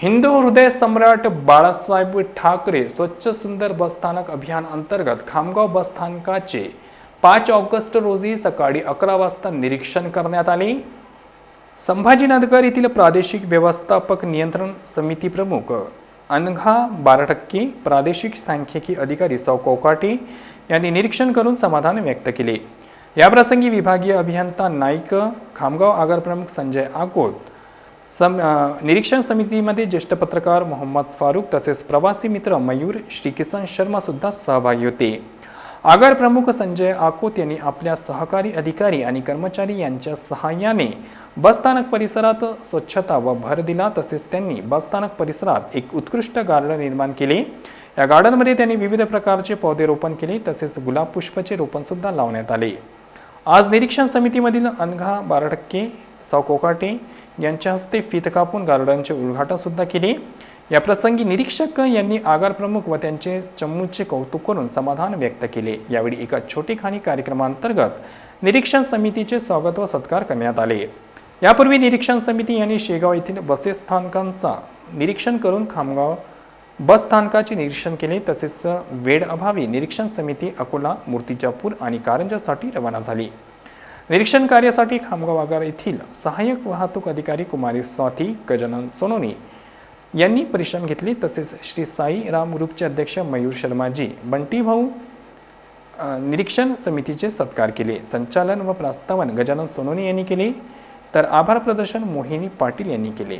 हिंदू हृदय सम्राट बाळासाहेब ठाकरे स्वच्छ सुंदर बसस्थानक अभियान अंतर्गत खामगाव बसस्थानकाचे पाच ऑगस्ट रोजी सकाळी अकरा वाजता निरीक्षण करण्यात आले. संभाजीनगर येथील प्रादेशिक व्यवस्थापक नियंत्रण समिती प्रमुख अनघा बाराटक्के प्रादेशिक सांख्यिकी अधिकारी सौ कोकाटे यांनी निरीक्षण करून समाधान व्यक्त केले. याप्रसंगी विभागीय अभियंता नाईक खामगाव आगार प्रमुख संजय आकोत सम निरीक्षण समितीमध्ये ज्येष्ठ पत्रकार मोहम्मद फारूक तसेच प्रवासी मित्र मयूर श्रीकिसन शर्मासुद्धा सहभागी होते. आगार प्रमुख संजय आकोत यांनी आपल्या सहकारी अधिकारी आणि कर्मचारी यांच्या सहाय्याने बसस्थानक परिसरात स्वच्छता व भर दिला. तसेच त्यांनी बसस्थानक परिसरात एक उत्कृष्ट गार्डन निर्माण केले. या गार्डनमध्ये त्यांनी विविध प्रकारचे पौधे रोपण केले. तसेच गुलाब पुष्पाचे रोपणसुद्धा लावण्यात आले. आज निरीक्षण समितीमधील अनघा बारा टक्के सौ कोकाटे यांच्या हस्ते फीत कापून गार्डनचे उद्घाटन सुद्धा केले. या प्रसंगी निरीक्षक यांनी आगार प्रमुख व त्यांचे चमूचे कौतुक करून समाधान व्यक्त केले. यावेळी एका छोटेखानी कार्यक्रमांतर्गत निरीक्षण समितीचे स्वागत व सत्कार करण्यात आले. यापूर्वी निरीक्षण समिती यांनी शेगाव येथील बसेस्थानकांचा निरीक्षण करून खामगाव बस स्थानकाचे निरीक्षण केले. तसेच वेळ अभावी निरीक्षण समिती अकोला मूर्तिजापूर आणि कारंजासाठी रवाना झाली. निरीक्षण कार्यासाठी खामगाव आगार येथील सहाय्यक वाहतूक अधिकारी कुमारी स्वाती गजानन सोनोनी यांनी परिश्रम घेतले. तसेच श्री साई राम ग्रुपचे अध्यक्ष मयूर शर्माजी बंटी भाऊ निरीक्षण समितीचे सत्कार केले. संचालन व प्रस्तावन गजानन सोनोनी यांनी केले. तर आभार प्रदर्शन मोहिनी पाटील यांनी केले.